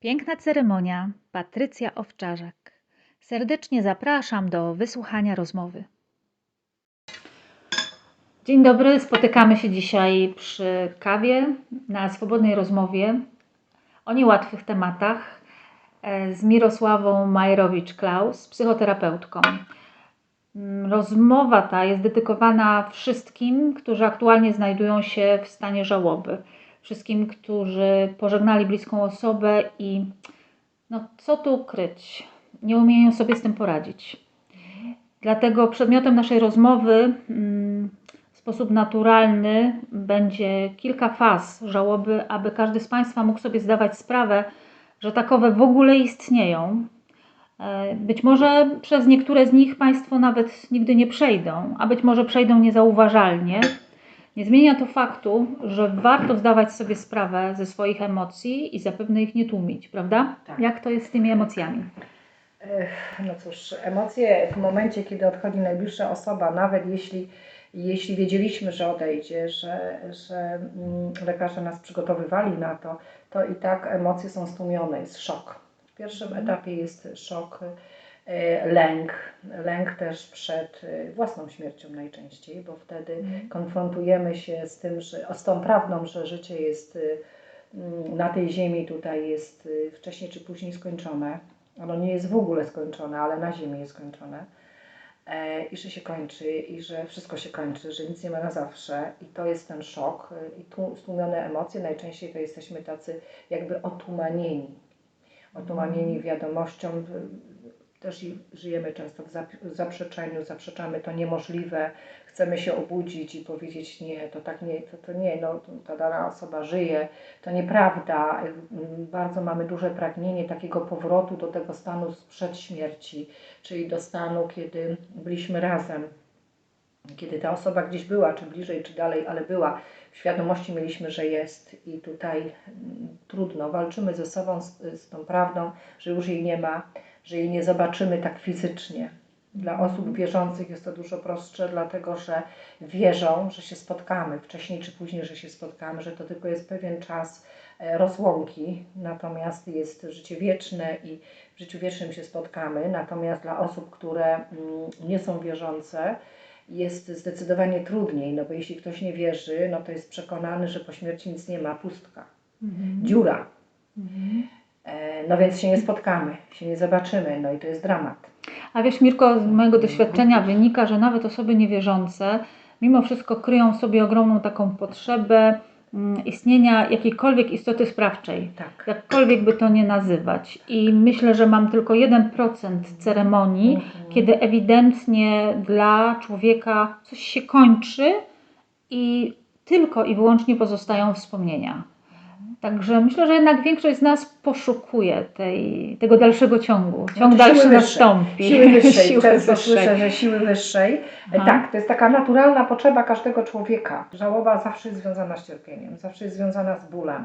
Piękna ceremonia. Patrycja Owczarzak. Serdecznie zapraszam do wysłuchania rozmowy. Dzień dobry, spotykamy się dzisiaj przy kawie na swobodnej rozmowie o niełatwych tematach e, z Mirosławą Majerowicz-Klaus, psychoterapeutką. Mm, Rozmowa ta jest dedykowana wszystkim, którzy aktualnie znajdują się w stanie żałoby. Wszystkim, którzy pożegnali bliską osobę i no co tu ukryć, nie umieją sobie z tym poradzić. Dlatego przedmiotem naszej rozmowy mm, w sposób naturalny będzie kilka faz żałoby, aby każdy z Państwa mógł sobie zdawać sprawę, że takowe w ogóle istnieją. E, Być może przez niektóre z nich Państwo nawet nigdy nie przejdą, a być może przejdą niezauważalnie. Nie zmienia to faktu, że warto zdawać sobie sprawę ze swoich emocji i zapewne ich nie tłumić, prawda? Tak. Jak to jest z tymi emocjami? No cóż, emocje w momencie, kiedy odchodzi najbliższa osoba, nawet jeśli, jeśli wiedzieliśmy, że odejdzie, że, że mm, lekarze nas przygotowywali na to, to i tak emocje są stłumione, jest szok. W pierwszym etapie jest szok, lęk, lęk też przed e, własną śmiercią najczęściej, bo wtedy konfrontujemy się z tym, że, z tą prawdą, że życie jest y, mm, na tej ziemi tutaj jest y, wcześniej czy później skończone. Ono nie jest w ogóle skończone, ale na ziemi jest skończone. E, I że się kończy, i że wszystko się kończy, że nic nie ma na zawsze. I to jest ten szok y, i tu stłumione emocje. Najczęściej to jesteśmy tacy jakby otumanieni. Otumanieni wiadomością. Też żyjemy często w zap- w zaprzeczeniu, zaprzeczamy to niemożliwe, chcemy się obudzić i powiedzieć nie, to tak nie, to, to nie, no, ta dana osoba żyje, to nieprawda. Bardzo mamy duże pragnienie takiego powrotu do tego stanu sprzed śmierci, czyli do stanu, kiedy byliśmy razem, kiedy ta osoba gdzieś była, czy bliżej, czy dalej, ale była. W świadomości mieliśmy, że jest i tutaj mm, trudno. Walczymy ze sobą, z, z tą prawdą, że już jej nie ma, że jej nie zobaczymy tak fizycznie. Dla osób wierzących jest to dużo prostsze, dlatego że wierzą, że się spotkamy, wcześniej czy później, że się spotkamy, że to tylko jest pewien czas e, rozłąki, natomiast jest życie wieczne i w życiu wiecznym się spotkamy. Natomiast dla osób, które mm, nie są wierzące, jest zdecydowanie trudniej, no bo jeśli ktoś nie wierzy, no to jest przekonany, że po śmierci nic nie ma, pustka, dziura. E, No więc się nie spotkamy, się nie zobaczymy, no i to jest dramat. A wiesz, Mirko, z mojego doświadczenia wynika, że nawet osoby niewierzące mimo wszystko kryją sobie ogromną taką potrzebę mm, istnienia jakiejkolwiek istoty sprawczej. Tak. Jakkolwiek by to nie nazywać. I myślę, że mam tylko 1% ceremonii, Mhm. kiedy ewidentnie dla człowieka coś się kończy i tylko i wyłącznie pozostają wspomnienia. Także myślę, że jednak większość z nas poszukuje tej, tego dalszego ciągu. Ciąg Znaczy dalszy nastąpi. Siły wyższej. Siły Często wyższej. słyszę, że siły wyższej. Aha. Tak, to jest taka naturalna potrzeba każdego człowieka. Żałoba zawsze jest związana z cierpieniem, zawsze jest związana z bólem,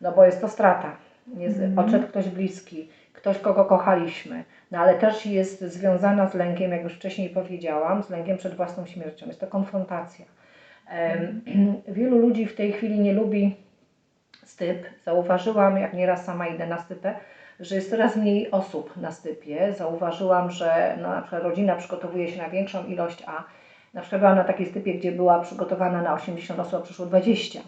no bo jest to strata. Jest, Mhm. Odszedł ktoś bliski, ktoś, kogo kochaliśmy, no ale też jest związana z lękiem, jak już wcześniej powiedziałam, z lękiem przed własną śmiercią. Jest to konfrontacja. Em, wielu ludzi w tej chwili nie lubi styp. Zauważyłam, jak nieraz sama idę na stypę, że jest coraz mniej osób na stypie. Zauważyłam, że no, na przykład rodzina przygotowuje się na większą ilość, a na przykład byłam na takiej stypie, gdzie była przygotowana na 80 osób, a przyszło 20.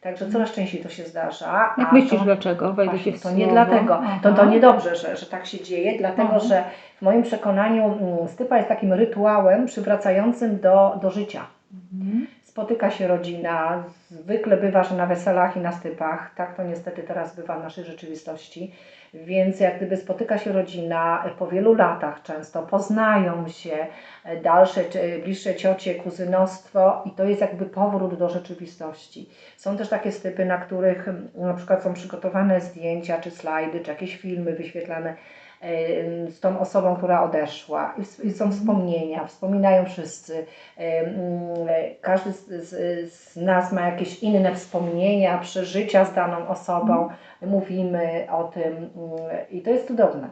Także coraz częściej to się zdarza. Jak a myślisz to, dlaczego? Wejdę Właśnie, w to nie dlatego. To, to niedobrze, że, że tak się dzieje, dlatego Aha. że w moim przekonaniu mm, stypa jest takim rytuałem przywracającym do, do życia. Mhm. Spotyka się rodzina, zwykle bywa, że na weselach i na stypach, tak to niestety teraz bywa w naszej rzeczywistości, więc jak gdyby spotyka się rodzina e, po wielu latach często, poznają się, e, dalsze, czy bliższe ciocie, kuzynostwo i to jest jakby powrót do rzeczywistości. Są też takie stypy, na których mm, na przykład są przygotowane zdjęcia, czy slajdy, czy jakieś filmy wyświetlane z tą osobą, która odeszła. I są wspomnienia, wspominają wszyscy. Każdy z, nas ma jakieś inne wspomnienia, przeżycia z daną osobą. Mówimy o tym mm, i to jest cudowne.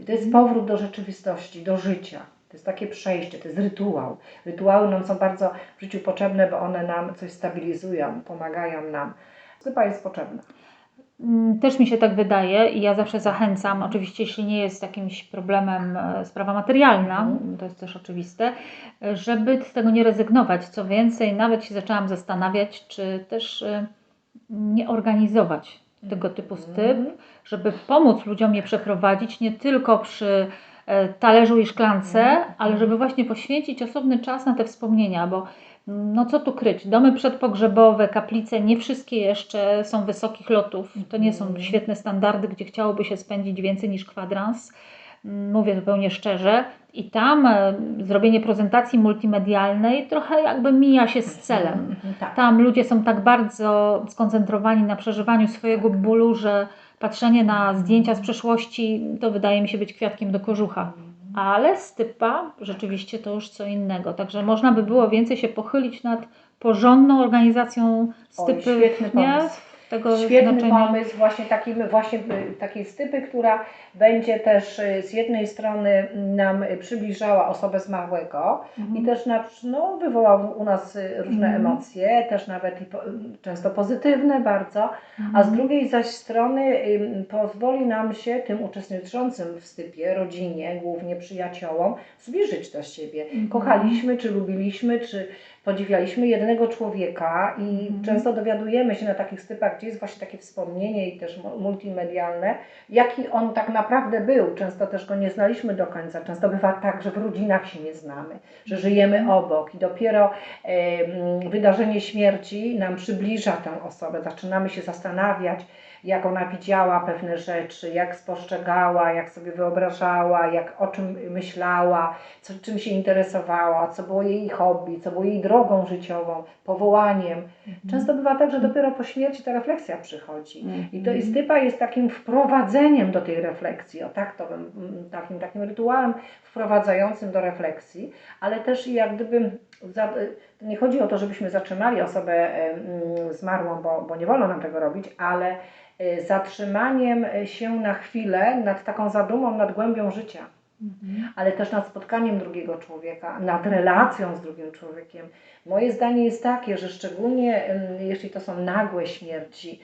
I to jest powrót do rzeczywistości, do życia. To jest takie przejście, to jest rytuał. Rytuały nam są bardzo w życiu potrzebne, bo one nam coś stabilizują, pomagają nam. Stypa jest potrzebna. Mm, Też mi się tak wydaje i ja zawsze zachęcam, oczywiście jeśli nie jest jakimś problemem e, sprawa materialna, Mhm. to jest też oczywiste, żeby z tego nie rezygnować. Co więcej, nawet się zaczęłam zastanawiać, czy też e, nie organizować tego typu styp, Mhm. żeby pomóc ludziom je przeprowadzić nie tylko przy e, talerzu i szklance, Mhm. ale żeby właśnie poświęcić osobny czas na te wspomnienia, bo no co tu kryć, domy przedpogrzebowe, kaplice, nie wszystkie jeszcze są wysokich lotów. To nie są Mhm. świetne standardy, gdzie chciałoby się spędzić więcej niż kwadrans. Mm, Mówię zupełnie szczerze. I tam e, zrobienie prezentacji multimedialnej trochę jakby mija się z celem. Mhm, Tak. Tam ludzie są tak bardzo skoncentrowani na przeżywaniu swojego bólu, że patrzenie na zdjęcia z przeszłości to wydaje mi się być kwiatkiem do kożucha. Ale stypa rzeczywiście to już co innego. Także można by było więcej się pochylić nad porządną organizacją stypy. świetny nie? pomysł. Tego Świetny znaczenia. pomysł, właśnie, taki, właśnie y, takiej stypy, która będzie też y, z jednej strony nam przybliżała osobę zmarłego Mhm. i też na, no, wywołała u nas y, różne Mhm. emocje, też nawet często pozytywne bardzo, a z Mhm. drugiej zaś strony pozwoli nam się tym uczestniczącym w stypie, rodzinie, głównie przyjaciołom, zbliżyć do siebie. Mhm. Kochaliśmy, czy lubiliśmy, czy podziwialiśmy jednego człowieka i Mhm. często dowiadujemy się na takich stypach, gdzie jest właśnie takie wspomnienie i też mu- multimedialne, jaki on tak naprawdę był. Często też go nie znaliśmy do końca. Często bywa tak, że w rodzinach się nie znamy, że żyjemy obok i dopiero wydarzenie śmierci nam przybliża tę osobę. Zaczynamy się zastanawiać, jak ona widziała pewne rzeczy, jak spostrzegała, jak sobie wyobrażała, jak o czym myślała, co, czym się interesowała, co było jej hobby, co było jej drogą życiową, powołaniem. Często bywa tak, że dopiero po śmierci ta refleksja przychodzi. I to i stypa jest takim wprowadzeniem do tej refleksji, o tak to bym, takim, takim rytuałem wprowadzającym do refleksji, ale też jak gdyby, nie chodzi o to, żebyśmy zatrzymali osobę zmarłą, bo, bo nie wolno nam tego robić, ale zatrzymaniem się na chwilę nad taką zadumą, nad głębią życia Mhm. ale też nad spotkaniem drugiego człowieka, nad relacją z drugim człowiekiem. Moje zdanie jest takie, że szczególnie jeśli to są nagłe śmierci,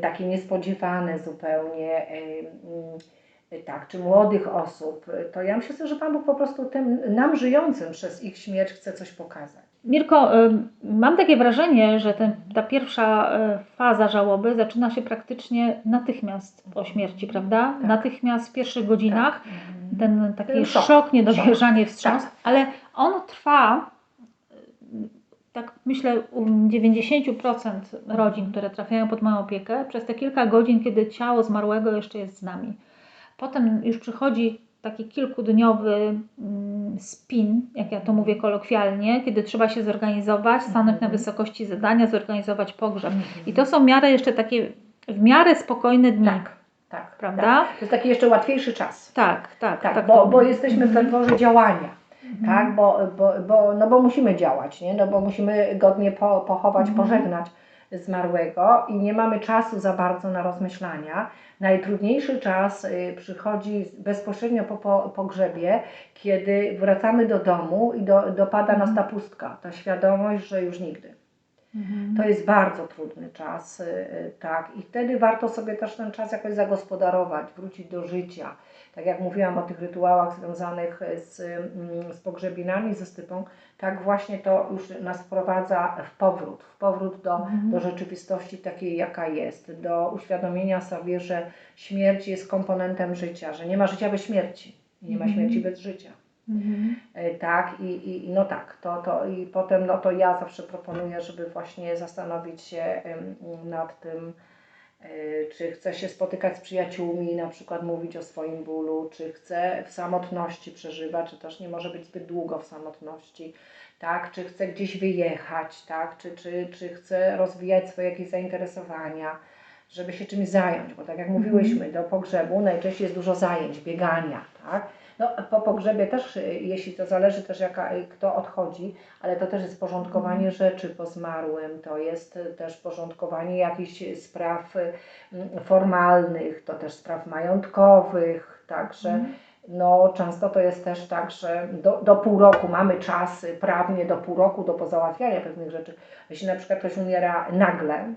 takie niespodziewane zupełnie, mm, tak, czy młodych osób, to ja myślę, że Pan Bóg po prostu tym nam żyjącym przez ich śmierć chce coś pokazać. Mirko, ym, mam takie wrażenie, że ten, ta pierwsza y, faza żałoby zaczyna się praktycznie natychmiast po śmierci, prawda? Tak. Natychmiast w pierwszych godzinach. Ten taki Ten szok, szok. niedowierzanie, wstrząs, Tak. ale on trwa, y, tak myślę, u 90% rodzin, które trafiają pod moją opiekę, przez te kilka godzin, kiedy ciało zmarłego jeszcze jest z nami. Potem już przychodzi taki kilkudniowy mm, spin, jak ja to mówię kolokwialnie, kiedy trzeba się zorganizować, stanąć na Mhm. wysokości zadania, zorganizować pogrzeb. I to są miarę jeszcze takie w miarę spokojne dni, tak, tak, prawda? Tak. To jest taki jeszcze łatwiejszy czas. Tak, tak. Tak, bo, to- bo jesteśmy w Mhm. ferworze działania. Mhm. tak? Bo, bo, bo, no bo musimy działać, nie? No bo musimy godnie po, pochować, Mhm. pożegnać zmarłego i nie mamy czasu za bardzo na rozmyślania. Najtrudniejszy czas y, przychodzi bezpośrednio po, po pogrzebie, kiedy wracamy do domu i do, dopada nas ta pustka, ta świadomość, że już nigdy. Mhm. To jest bardzo trudny czas, y, y, tak. I wtedy warto sobie też ten czas jakoś zagospodarować, wrócić do życia. Tak jak mówiłam o tych rytuałach związanych z, mm, z pogrzebinami, ze stypą, tak właśnie to już nas wprowadza w powrót, w powrót do, Mhm. do rzeczywistości takiej, jaka jest, do uświadomienia sobie, że śmierć jest komponentem życia, że nie ma życia bez śmierci, i nie ma Mhm. śmierci bez życia. Mhm. E, Tak, i, i no tak, to, to i potem no to ja zawsze proponuję, żeby właśnie zastanowić się nad tym, e, czy chce się spotykać z przyjaciółmi, na przykład mówić o swoim bólu, czy chce w samotności przeżywać, czy też nie może być zbyt długo w samotności, tak, czy chce gdzieś wyjechać, tak, czy, czy, czy chce rozwijać swoje jakieś zainteresowania, żeby się czymś zająć, bo tak jak mówiłyśmy, do pogrzebu najczęściej jest dużo zajęć, biegania, tak, no, po pogrzebie też, y, jeśli to zależy też jaka, y, kto odchodzi, ale to też jest porządkowanie rzeczy po zmarłym, to jest y, też porządkowanie jakichś spraw mm, formalnych, to też spraw majątkowych, także Mhm. no, często to jest też tak, że do, do pół roku mamy czas prawnie do pół roku do pozałatwiania pewnych rzeczy. Jeśli na przykład ktoś umiera nagle,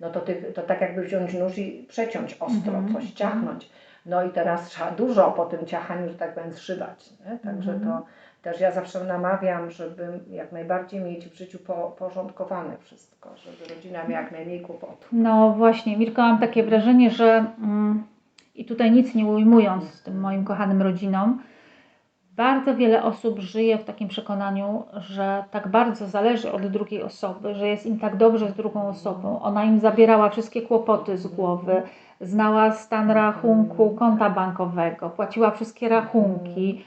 no to, ty, to tak jakby wziąć nóż i przeciąć ostro, Mhm. coś ciachnąć. No i teraz trzeba dużo po tym ciachaniu, że tak powiem, zszywać. Nie? Także Mhm. to też ja zawsze namawiam, żeby jak najbardziej mieć w życiu po, porządkowane wszystko, żeby rodzina miała jak najmniej kłopotów. No właśnie, Mirko, mam takie wrażenie, że mm, i tutaj nic nie ujmując tym moim kochanym rodzinom, bardzo wiele osób żyje w takim przekonaniu, że tak bardzo zależy od drugiej osoby, że jest im tak dobrze z drugą osobą. Ona im zabierała wszystkie kłopoty z głowy, znała stan rachunku konta bankowego, płaciła wszystkie rachunki,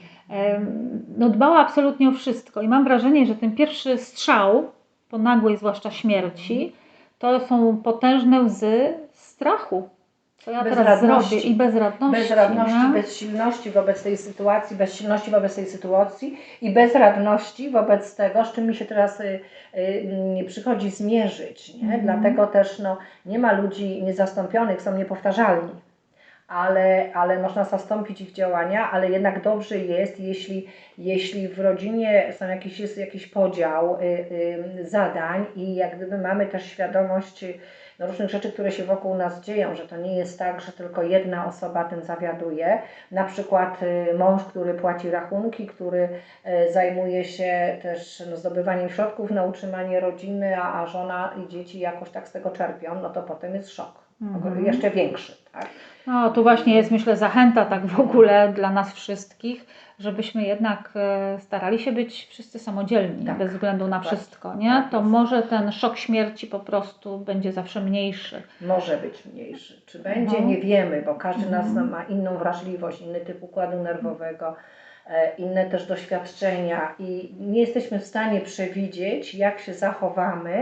no dbała absolutnie o wszystko. I mam wrażenie, że ten pierwszy strzał po nagłej zwłaszcza śmierci, to są potężne łzy strachu. Co ja teraz zrobię i bezradności. Bezradności, nie? bezsilności wobec tej sytuacji, bezsilności wobec tej sytuacji i bezradności wobec tego, z czym mi się teraz y, y, przychodzi zmierzyć. Nie? Mhm. Dlatego też no, nie ma ludzi niezastąpionych, są niepowtarzalni. Ale, ale można zastąpić ich działania, ale jednak dobrze jest, jeśli, jeśli w rodzinie są jakiś, jest jakiś podział y, y, zadań i jak gdyby mamy też świadomość y, różnych rzeczy, które się wokół nas dzieją, że to nie jest tak, że tylko jedna osoba tym zawiaduje. Na przykład y, mąż, który płaci rachunki, który y, zajmuje się też no, zdobywaniem środków na utrzymanie rodziny, a, a żona i dzieci jakoś tak z tego czerpią, no to potem jest szok. Mhm. Jeszcze większy, tak? No, tu właśnie jest, myślę, zachęta tak w ogóle dla nas wszystkich, żebyśmy jednak e, starali się być wszyscy samodzielni, Tak, bez względu na dokładnie. wszystko, nie? Tak To może ten szok śmierci po prostu będzie zawsze mniejszy. Może być mniejszy. Czy będzie, Mhm. nie wiemy, bo każdy nas Mhm. ma inną wrażliwość, inny typ układu nerwowego, e, inne też doświadczenia i nie jesteśmy w stanie przewidzieć, jak się zachowamy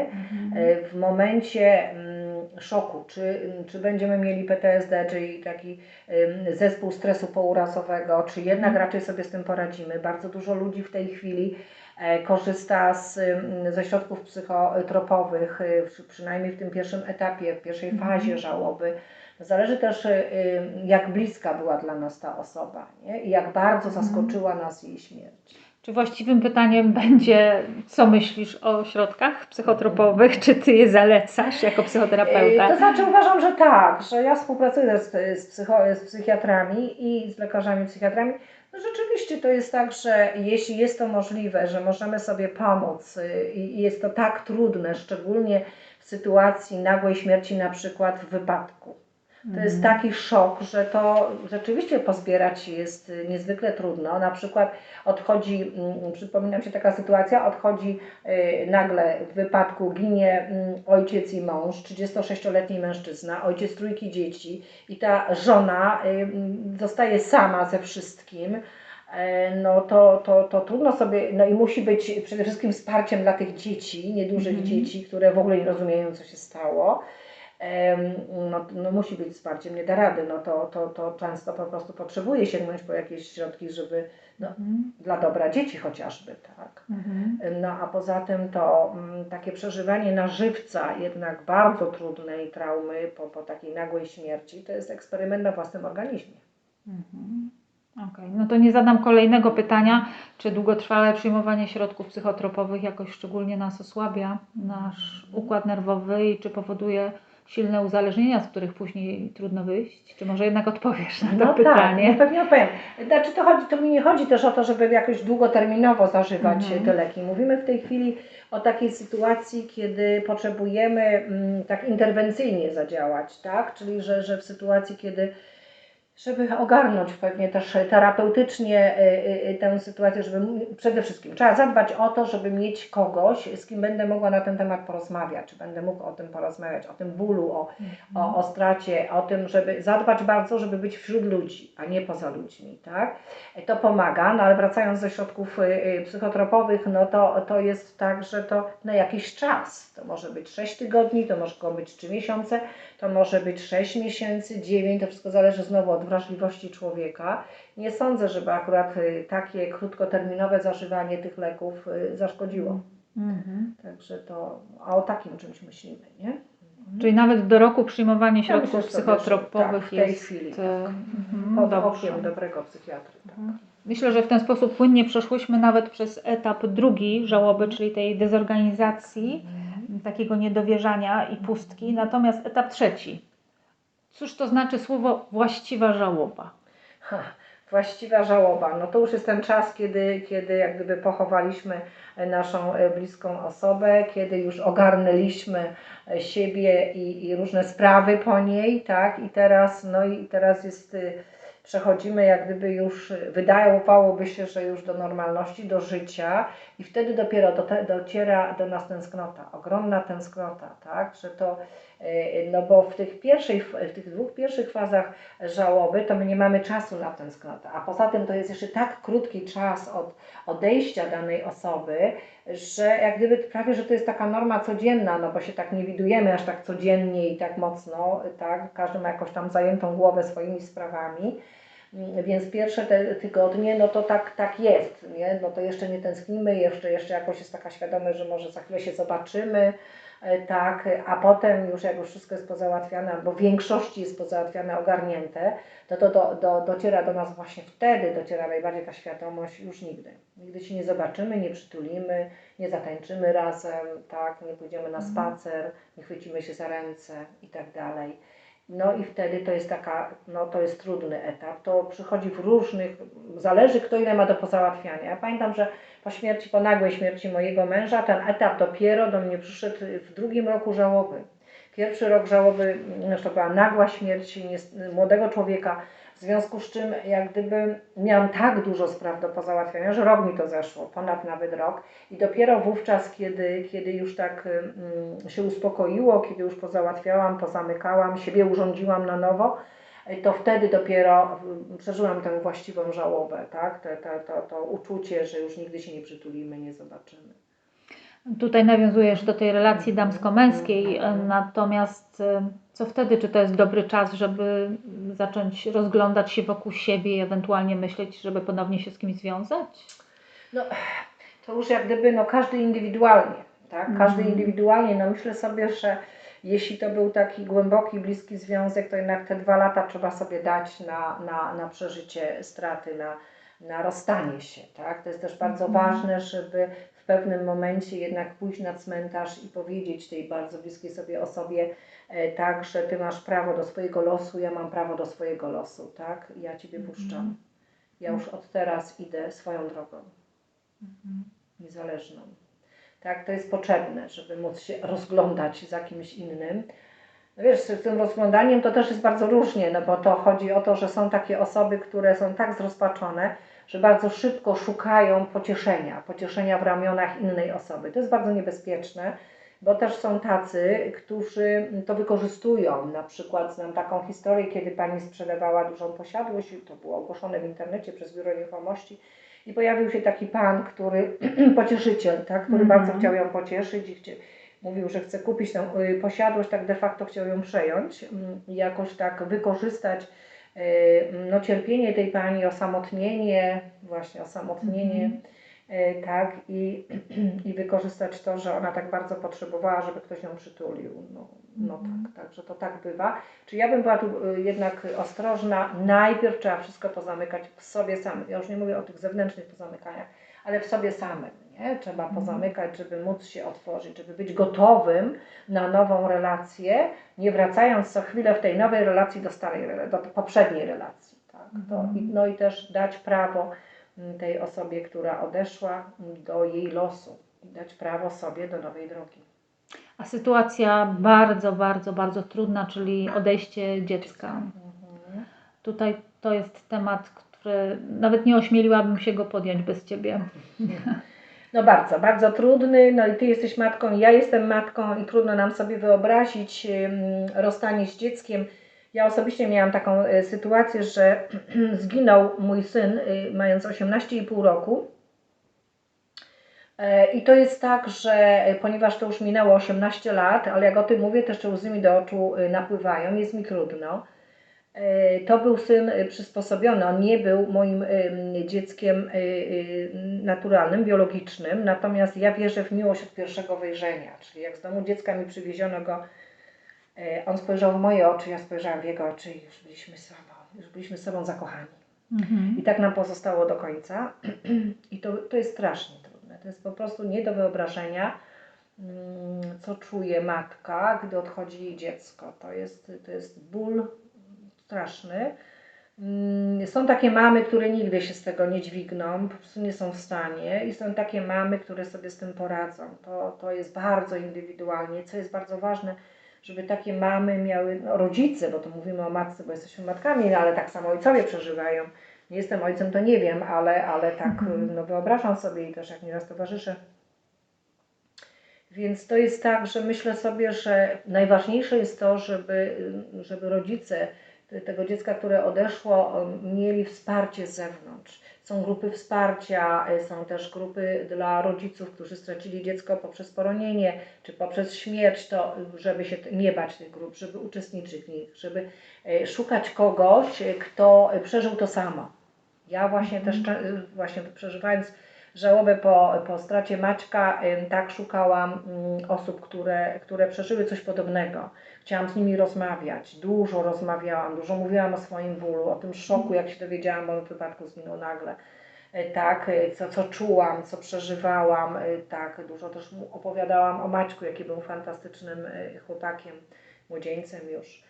e, w momencie mm, szoku. Czy, czy będziemy mieli PTSD, czyli taki em, zespół stresu pourazowego, czy jednak raczej sobie z tym poradzimy. Bardzo dużo ludzi w tej chwili e, korzysta z, ze środków psychotropowych, przy- przynajmniej w tym pierwszym etapie, w pierwszej Mhm. fazie żałoby. Zależy też, jak bliska była dla nas ta osoba nie? i jak bardzo Mhm. zaskoczyła nas jej śmierć. Czy właściwym pytaniem będzie, co myślisz o środkach psychotropowych? Czy ty je zalecasz jako psychoterapeuta? E, To znaczy uważam, że tak, że ja współpracuję z, z, psycho, z psychiatrami i z lekarzami psychiatrami. No rzeczywiście to jest tak, że jeśli jest to możliwe, że możemy sobie pomóc y, i i jest to tak trudne, szczególnie w sytuacji nagłej śmierci na przykład w wypadku. To jest Mhm. taki szok, że to rzeczywiście pozbierać jest niezwykle trudno. Na przykład odchodzi, mm, przypomina mi się taka sytuacja, odchodzi y, nagle w wypadku ginie mm, ojciec i mąż, 36-letni mężczyzna, ojciec trójki dzieci i ta żona y, mm, zostaje sama ze wszystkim. E, No to, to, to trudno sobie, no i musi być przede wszystkim wsparciem dla tych dzieci, niedużych Mhm. dzieci, które w ogóle nie rozumieją, co się stało. No, no musi być wsparciem, nie da rady, no to, to, to często po prostu potrzebuje sięgnąć po jakieś środki, żeby no, Mhm. dla dobra dzieci chociażby, tak. Mhm. No a poza tym to mm, takie przeżywanie na żywca jednak bardzo trudnej traumy po, po takiej nagłej śmierci, to jest eksperyment na własnym organizmie. Mhm. Okej, no to nie zadam kolejnego pytania, czy długotrwałe przyjmowanie środków psychotropowych jakoś szczególnie nas osłabia, nasz układ nerwowy i czy powoduje silne uzależnienia, z których później trudno wyjść? Czy może jednak odpowiesz na to no pytanie? tak, pewnie odpowiem. Znaczy to, chodzi, to mi nie chodzi też o to, żeby jakoś długoterminowo zażywać Mhm. te leki. Mówimy w tej chwili o takiej sytuacji, kiedy potrzebujemy mm, tak interwencyjnie zadziałać, tak? Czyli że, że w sytuacji, kiedy żeby ogarnąć pewnie też terapeutycznie y, y, y, tę sytuację, żeby przede wszystkim trzeba zadbać o to, żeby mieć kogoś, z kim będę mogła na ten temat porozmawiać, czy będę mógł o tym porozmawiać, o tym bólu, o, o, o stracie, o tym, żeby zadbać bardzo, żeby być wśród ludzi, a nie poza ludźmi, tak? To pomaga, no ale wracając do środków psychotropowych, no to, to jest tak, że to na jakiś czas, to może być 6 tygodni, to może być 3 miesiące, to może być 6 miesięcy, 9, to wszystko zależy znowu od wrażliwości człowieka. Nie sądzę, żeby akurat y, takie krótkoterminowe zażywanie tych leków y, zaszkodziło. Mhm. Także to, a o takim czymś myślimy, nie? Czyli nawet do roku przyjmowanie środków psychotropowych tak, w tej jest chwili, e, tak. mhm, Pod dobrze. okiem dobrego psychiatry. Tak. Mhm. Myślę, że w ten sposób płynnie przeszłyśmy nawet przez etap drugi żałoby, czyli tej dezorganizacji, takiego niedowierzania i pustki. Natomiast etap trzeci. Cóż to znaczy słowo właściwa żałoba? Ha, właściwa żałoba. No to już jest ten czas, kiedy, kiedy jak gdyby pochowaliśmy naszą bliską osobę, kiedy już ogarnęliśmy siebie i, i różne sprawy po niej, tak? I teraz, no i teraz jest, y, przechodzimy jak gdyby już, wydawałoby się, że już do normalności, do życia i wtedy dopiero do te, dociera do nas tęsknota, ogromna tęsknota, tak? Że to, y, no bo w tych, pierwszej, w tych dwóch pierwszych fazach żałoby, to my nie mamy czasu na tęsknotę. A poza tym to jest jeszcze tak krótki czas od odejścia danej osoby, że jak gdyby prawie, że to jest taka norma codzienna, no bo się tak nie widujemy aż tak codziennie i tak mocno, tak? Każdy ma jakąś tam zajętą głowę swoimi sprawami. Mm, Więc pierwsze te tygodnie, no to tak, tak jest, nie? No to jeszcze nie tęsknimy, jeszcze, jeszcze jakoś jest taka świadomość, że może za chwilę się zobaczymy, e, tak, a potem już jak już wszystko jest pozałatwiane, albo w większości jest pozałatwiane, ogarnięte, to to do, do, dociera do nas właśnie wtedy, dociera najbardziej ta świadomość, już nigdy. Nigdy się nie zobaczymy, nie przytulimy, nie zatańczymy razem, tak, nie pójdziemy na Mhm. spacer, nie chwycimy się za ręce i tak dalej. No i wtedy to jest taka, no to jest trudny etap. To przychodzi w różnych, zależy kto ile ma do pozałatwiania. Ja pamiętam, że po śmierci, po nagłej śmierci mojego męża, ten etap dopiero do mnie przyszedł w drugim roku żałoby. Pierwszy rok żałoby, zresztą była nagła śmierć młodego człowieka, w związku z czym jak gdyby miałam tak dużo spraw do pozałatwiania, że rok mi to zeszło, ponad nawet rok. I dopiero wówczas, kiedy, kiedy już tak mm, się uspokoiło, kiedy już pozałatwiałam, pozamykałam, siebie urządziłam na nowo, y, to wtedy dopiero y, przeżyłam tę właściwą żałobę, tak? To, to, to, to uczucie, że już nigdy się nie przytulimy, nie zobaczymy. Tutaj nawiązujesz do tej relacji damsko-męskiej, e, natomiast e, co wtedy? Czy to jest dobry czas, żeby zacząć rozglądać się wokół siebie i ewentualnie myśleć, żeby ponownie się z kimś związać? No, to już jak gdyby no, każdy indywidualnie, tak? Każdy Mhm. indywidualnie. No myślę sobie, że jeśli to był taki głęboki, bliski związek, to jednak te dwa lata trzeba sobie dać na, na, na przeżycie straty, na, na rozstanie się, tak? To jest też bardzo Mhm. ważne, żeby pewnym momencie jednak pójść na cmentarz i powiedzieć tej bardzo bliskiej sobie osobie, e, tak, że ty masz prawo do swojego losu, ja mam prawo do swojego losu, tak? Ja ciebie Mhm. puszczam. Ja już od teraz idę swoją drogą Mhm. niezależną. Tak, to jest potrzebne, żeby móc się rozglądać za kimś innym. No wiesz, z tym rozglądaniem to też jest bardzo różnie, no bo to chodzi o to, że są takie osoby, które są tak zrozpaczone, że bardzo szybko szukają pocieszenia, pocieszenia w ramionach innej osoby. To jest bardzo niebezpieczne, bo też są tacy, którzy to wykorzystują. Na przykład znam taką historię, kiedy pani sprzedawała dużą posiadłość, to było ogłoszone w internecie przez biuro nieruchomości i pojawił się taki pan, który, pocieszyciel, tak, który Mhm. bardzo chciał ją pocieszyć i chcie, mówił, że chce kupić tę y, posiadłość, tak de facto chciał ją przejąć mm, jakoś tak wykorzystać y, no, cierpienie tej pani, osamotnienie, właśnie osamotnienie, y, tak, i, i wykorzystać to, że ona tak bardzo potrzebowała, żeby ktoś ją przytulił. No, no Mhm. tak, także to tak bywa. Czy ja bym była tu jednak ostrożna, najpierw trzeba wszystko pozamykać w sobie samym. Ja już nie mówię o tych zewnętrznych pozamykaniach, ale w sobie samym, nie? Trzeba Mhm. pozamykać, żeby móc się otworzyć, żeby być gotowym na nową relację, nie wracając co chwilę w tej nowej relacji do starej, do poprzedniej relacji. Tak? To, Mhm. no i też dać prawo mm, tej osobie, która odeszła, mm, do jej losu. I dać prawo sobie do nowej drogi. A sytuacja bardzo, bardzo, bardzo trudna, czyli odejście dziecka. Mhm. Tutaj to jest temat, który nawet nie ośmieliłabym się go podjąć bez Ciebie. No bardzo, bardzo trudny. No i ty jesteś matką, i ja jestem matką i trudno nam sobie wyobrazić rozstanie z dzieckiem. Ja osobiście miałam taką y, sytuację, że zginął mój syn y, mając 18,5 roku. E, I to jest tak, że y, ponieważ to już minęło 18 lat, ale jak o tym mówię, też te łzy mi do oczu y, napływają, jest mi trudno. E, To był syn y, przysposobiony, on nie był moim ym, dzieckiem naturalnym, biologicznym, natomiast ja wierzę w miłość od pierwszego wejrzenia, czyli jak z domu dziecka mi przywieziono go, e, on spojrzał w moje oczy, ja spojrzałam w jego oczy i już byliśmy sobą, już byliśmy sobą zakochani. Mhm. I tak nam pozostało do końca. I to, to jest strasznie trudne. To jest po prostu nie do wyobrażenia, mm, co czuje matka, gdy odchodzi jej dziecko. To jest, to jest ból straszny. Mm, Są takie mamy, które nigdy się z tego nie dźwigną, po prostu nie są w stanie, i są takie mamy, które sobie z tym poradzą. To, to jest bardzo indywidualnie. Co jest bardzo ważne, żeby takie mamy miały, no, rodzice, bo to mówimy o matce, bo jesteśmy matkami, no, ale tak samo ojcowie przeżywają. Nie jestem ojcem, to nie wiem, ale, ale tak Mhm. no, wyobrażam sobie i też jak nieraz towarzyszę. Więc to jest tak, że myślę sobie, że najważniejsze jest to, żeby, żeby rodzice tego dziecka, które odeszło, um, mieli wsparcie z zewnątrz. Są grupy wsparcia, y, są też grupy dla rodziców, którzy stracili dziecko poprzez poronienie czy poprzez śmierć, to y, żeby się nie bać tych grup, żeby uczestniczyć w nich, żeby y, szukać kogoś, y, kto y, przeżył to samo. Ja właśnie też y, właśnie przeżywając żałobę po, po stracie Maćka, tak szukałam mm, osób, które, które przeżyły coś podobnego. Chciałam z nimi rozmawiać, dużo rozmawiałam, dużo mówiłam o swoim bólu, o tym szoku, jak się dowiedziałam, bo on w wypadku zginął nagle. Y, Tak, y, co, co czułam, co przeżywałam, y, tak, dużo też opowiadałam o Maćku, jaki był fantastycznym chłopakiem, młodzieńcem już.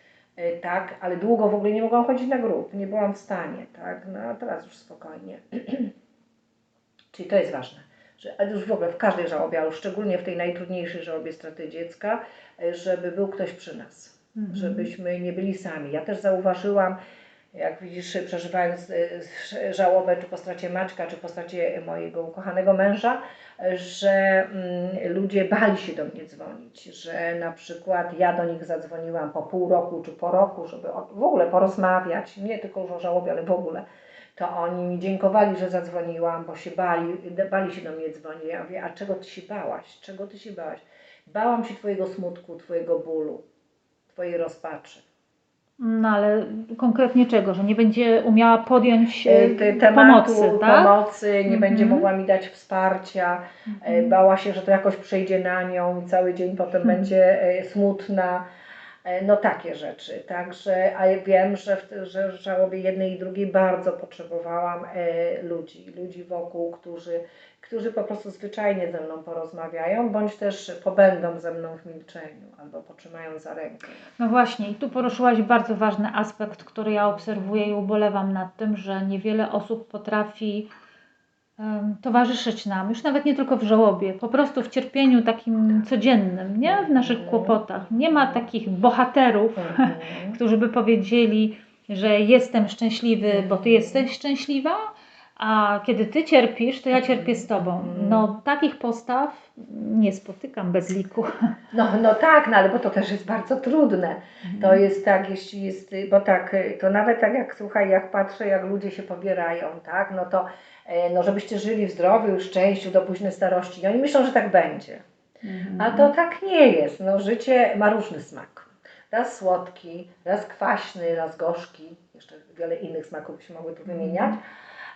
Tak, ale długo w ogóle nie mogłam chodzić na grób, nie byłam w stanie, tak, no a teraz już spokojnie. Czyli to jest ważne, że ale już w ogóle w każdej żałobie, ale szczególnie w tej najtrudniejszej żałobie straty dziecka, y, żeby był ktoś przy nas, Mhm. żebyśmy nie byli sami. Ja też zauważyłam, jak widzisz, przeżywając sz- żałobę czy po stracie Maćka, czy po stracie mojego ukochanego męża, że mm, ludzie bali się do mnie dzwonić, że na przykład ja do nich zadzwoniłam po pół roku czy po roku, żeby w ogóle porozmawiać, nie tylko już o żałobie, ale w ogóle to oni mi dziękowali, że zadzwoniłam, bo się bali, bali się do mnie dzwonić. Ja mówię, a czego ty się bałaś? Czego ty się bałaś? Bałam się twojego smutku, twojego bólu, twojej rozpaczy. No ale konkretnie czego? Że nie będzie umiała podjąć e, E, te- tematu pomocy, tak? pomocy, nie Mhm. będzie mogła mi dać wsparcia. E, Mhm. Bała się, że to jakoś przejdzie na nią i cały dzień potem Hmm. będzie e, smutna. E, No takie rzeczy. Także, a ja wiem, że w, że w żałobie jednej i drugiej bardzo potrzebowałam e, ludzi, ludzi wokół, którzy, którzy po prostu zwyczajnie ze mną porozmawiają, bądź też pobędą ze mną w milczeniu, albo potrzymają za rękę. No właśnie, i tu poruszyłaś bardzo ważny aspekt, który ja obserwuję i ubolewam nad tym, że niewiele osób potrafi towarzyszyć nam, już nawet nie tylko w żałobie, po prostu w cierpieniu takim codziennym, nie? W naszych Mhm. kłopotach. Nie ma takich bohaterów, Mhm. którzy by powiedzieli, że jestem szczęśliwy, bo ty jesteś szczęśliwa, a kiedy ty cierpisz, to ja cierpię z tobą. No takich postaw nie spotykam bez liku. No, no tak, no ale bo to też jest bardzo trudne. To jest tak, jeśli jest, bo tak, to nawet tak jak słuchaj, jak patrzę, jak ludzie się pobierają, tak, no to, no żebyście żyli w zdrowiu, szczęściu do późnej starości. I oni myślą, że tak będzie. Mhm. A to tak nie jest. No życie ma różny smak. Raz słodki, raz kwaśny, raz gorzki. Jeszcze wiele innych smaków by się mogły tu wymieniać.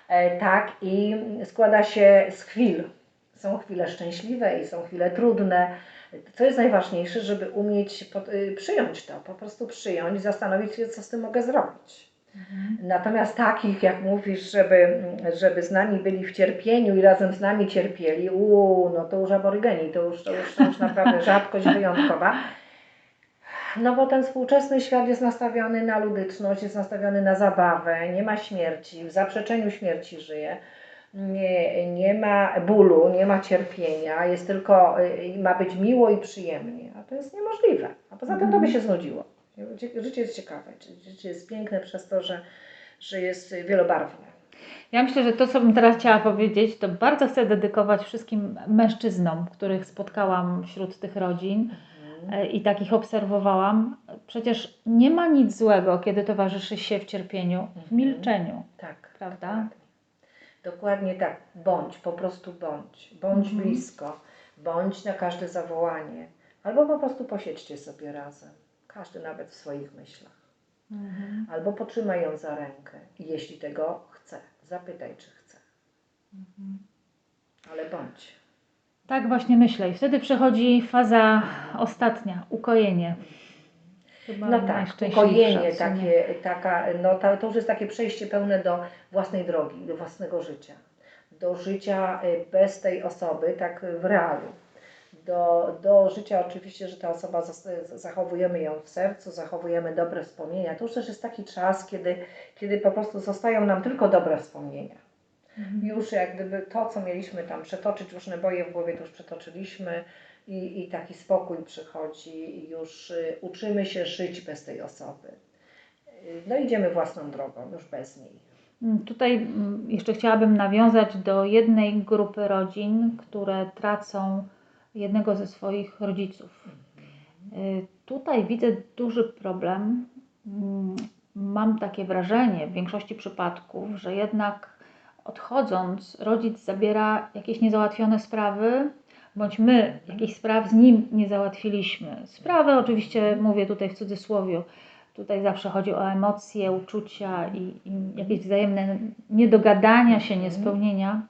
E, tak, i składa się z chwil. Są chwile szczęśliwe i są chwile trudne. Co jest najważniejsze, żeby umieć pod, y, przyjąć to, po prostu przyjąć, zastanowić się, co z tym mogę zrobić. Mhm. Natomiast takich, jak mówisz, żeby, żeby z nami byli w cierpieniu i razem z nami cierpieli, uuu, no to już aborygeni, to już, to już, to już naprawdę rzadkość wyjątkowa. No bo ten współczesny świat jest nastawiony na ludyczność, jest nastawiony na zabawę, nie ma śmierci, w zaprzeczeniu śmierci żyje. Nie, nie ma bólu, nie ma cierpienia, jest tylko, y, ma być miło i przyjemnie, a to jest niemożliwe. A poza tym to by się znudziło. Życie jest ciekawe, życie jest piękne przez to, że, że jest wielobarwne. Ja myślę, że to, co bym teraz chciała powiedzieć, to bardzo chcę dedykować wszystkim mężczyznom, których spotkałam wśród tych rodzin e, i takich obserwowałam. Przecież nie ma nic złego, kiedy towarzyszy się w cierpieniu, w Mhm. milczeniu. Tak, Prawda? Dokładnie. Dokładnie tak. Bądź, po prostu bądź. Bądź Mhm. blisko. Bądź na każde zawołanie. Albo po prostu posiedźcie sobie razem. Każdy nawet w swoich myślach. Mhm. Albo potrzymaj ją za rękę. Jeśli tego chce, zapytaj, czy chce. Mhm. Ale bądź. Tak właśnie myślę. I wtedy przychodzi faza ostatnia, ukojenie. Chyba No tak, ukojenie, takie, taka, no to, to już jest takie przejście pełne do własnej drogi, do własnego życia. Do życia y, bez tej osoby, tak w realu. Do, do życia oczywiście, że ta osoba zachowujemy ją w sercu, zachowujemy dobre wspomnienia. To już też jest taki czas, kiedy, kiedy po prostu zostają nam tylko dobre wspomnienia. Już jak gdyby to, co mieliśmy tam przetoczyć, różne boje w głowie, to już przetoczyliśmy i, i taki spokój przychodzi i już y, uczymy się żyć bez tej osoby. Y, No idziemy własną drogą, już bez niej. Mm, Tutaj mm, jeszcze chciałabym nawiązać do jednej grupy rodzin, które tracą jednego ze swoich rodziców. Y, Tutaj widzę duży problem. Mm, Mam takie wrażenie w większości przypadków, że jednak odchodząc, rodzic zabiera jakieś niezałatwione sprawy, bądź my jakichś spraw z nim nie załatwiliśmy. Sprawy, oczywiście mówię tutaj w cudzysłowie, tutaj zawsze chodzi o emocje, uczucia i, i jakieś wzajemne niedogadania się, niespełnienia.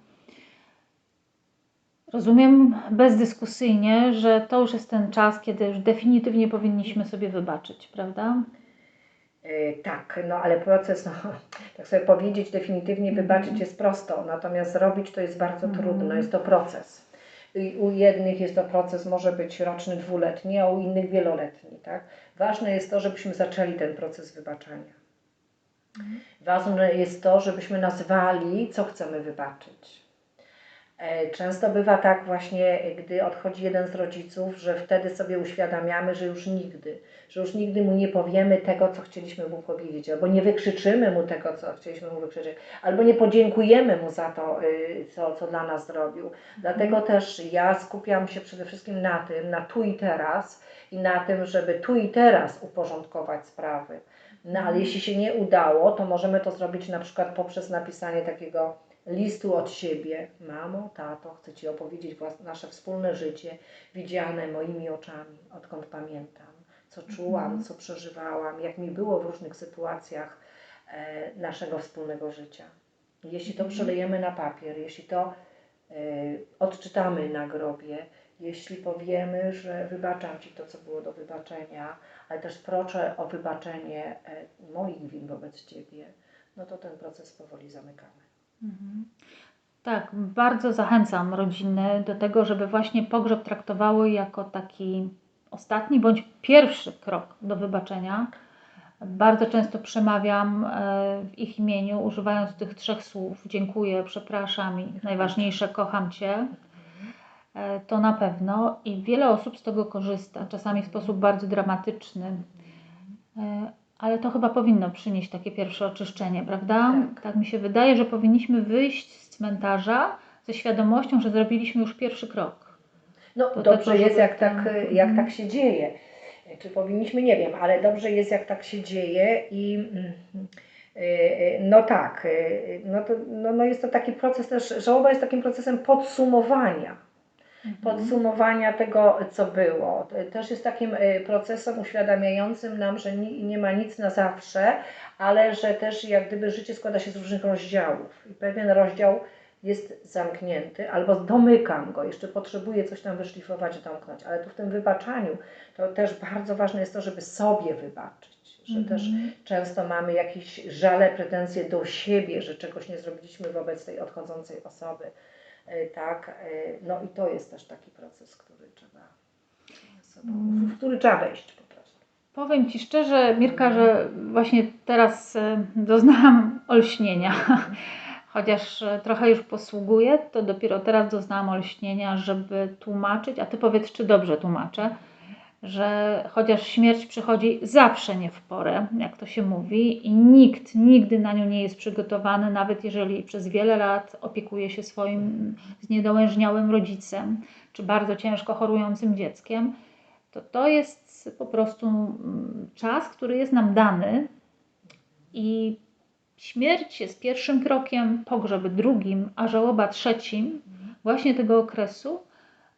Rozumiem bezdyskusyjnie, że to już jest ten czas, kiedy już definitywnie powinniśmy sobie wybaczyć, prawda? Y, Tak, no ale proces, no, tak sobie powiedzieć definitywnie, wybaczyć jest prosto, natomiast zrobić to jest bardzo Mhm. trudno, jest to proces. I u jednych jest to proces, może być roczny, dwuletni, a u innych wieloletni, tak? Ważne jest to, żebyśmy zaczęli ten proces wybaczania. Ważne jest to, żebyśmy nazwali, co chcemy wybaczyć. E, Często bywa tak właśnie, gdy odchodzi jeden z rodziców, że wtedy sobie uświadamiamy, że już nigdy, że już nigdy mu nie powiemy tego, co chcieliśmy mu powiedzieć, albo nie wykrzyczymy mu tego, co chcieliśmy mu wykrzyczeć, albo nie podziękujemy mu za to, y, co, co dla nas zrobił. Dlatego też ja skupiam się przede wszystkim na tym, na tu i teraz i na tym, żeby tu i teraz uporządkować sprawy. No ale jeśli się nie udało, to możemy to zrobić na przykład poprzez napisanie takiego listu od siebie. Mamo, tato, chcę Ci opowiedzieć nasze wspólne życie, widziane moimi oczami, odkąd pamiętam, co czułam, co przeżywałam, jak mi było w różnych sytuacjach e, naszego wspólnego życia. Jeśli to przelejemy na papier, jeśli to e, odczytamy na grobie, jeśli powiemy, że wybaczam Ci to, co było do wybaczenia, ale też proszę o wybaczenie e, moich win wobec Ciebie, no to ten proces powoli zamykamy. Mhm. Tak, bardzo zachęcam rodziny do tego, żeby właśnie pogrzeb traktowały jako taki ostatni bądź pierwszy krok do wybaczenia. Bardzo często przemawiam e, w ich imieniu, używając tych trzech słów: dziękuję, przepraszam i najważniejsze, kocham Cię. E, To na pewno i wiele osób z tego korzysta, czasami w sposób bardzo dramatyczny. Ale to chyba powinno przynieść takie pierwsze oczyszczenie, prawda? Tak. mi się wydaje, że powinniśmy wyjść z cmentarza ze świadomością, że zrobiliśmy już pierwszy krok. No To dobrze jest, jak ten- tak, jak Mhm. tak się dzieje. Czy powinniśmy, nie wiem, ale dobrze jest, jak tak się dzieje i mm, y, y, no tak, y, no, to, no, no jest to taki proces też, żałoba jest takim procesem podsumowania. Podsumowania tego, co było. Też jest takim y, procesem uświadamiającym nam, że nie, ma nic na zawsze, ale że też jak gdyby życie składa się z różnych rozdziałów i pewien rozdział jest zamknięty, albo domykam go, jeszcze potrzebuję coś tam wyszlifować, domknąć, ale tu w tym wybaczaniu to też bardzo ważne jest to, żeby sobie wybaczyć, że Mhm. też często mamy jakieś żale, pretensje do siebie, że czegoś nie zrobiliśmy wobec tej odchodzącej osoby, tak, e, no i to jest też taki proces, który trzeba, sobą, w który trzeba wejść po prostu. Powiem Ci szczerze, Mirka, że właśnie teraz e, doznałam olśnienia. Chociaż e, trochę już posługuję, to dopiero teraz doznałam olśnienia, żeby tłumaczyć, a Ty powiedz, czy dobrze tłumaczę, że chociaż śmierć przychodzi zawsze nie w porę, jak to się mówi, i nikt nigdy na nią nie jest przygotowany, nawet jeżeli przez wiele lat opiekuje się swoim zniedołężniałym rodzicem, czy bardzo ciężko chorującym dzieckiem, to to jest po prostu mm, czas, który jest nam dany i śmierć jest pierwszym krokiem, pogrzeb drugim, a żałoba trzecim właśnie tego okresu,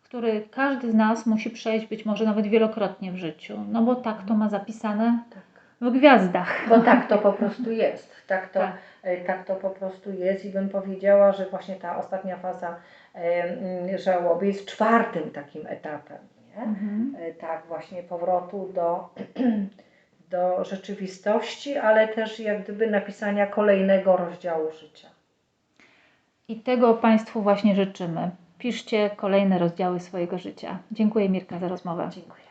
który każdy z nas musi przejść być może nawet wielokrotnie w życiu, no bo tak to ma zapisane Tak. w gwiazdach. Bo tak to po prostu jest. Tak to, Tak. e, tak to po prostu jest i bym powiedziała, że właśnie ta ostatnia faza e, żałoby jest czwartym takim etapem. Nie? Mhm. E, Tak, właśnie powrotu do, do rzeczywistości, ale też jak gdyby napisania kolejnego rozdziału życia. I tego Państwu właśnie życzymy. Piszcie kolejne rozdziały swojego życia. Dziękuję Mirka za rozmowę. Dziękuję.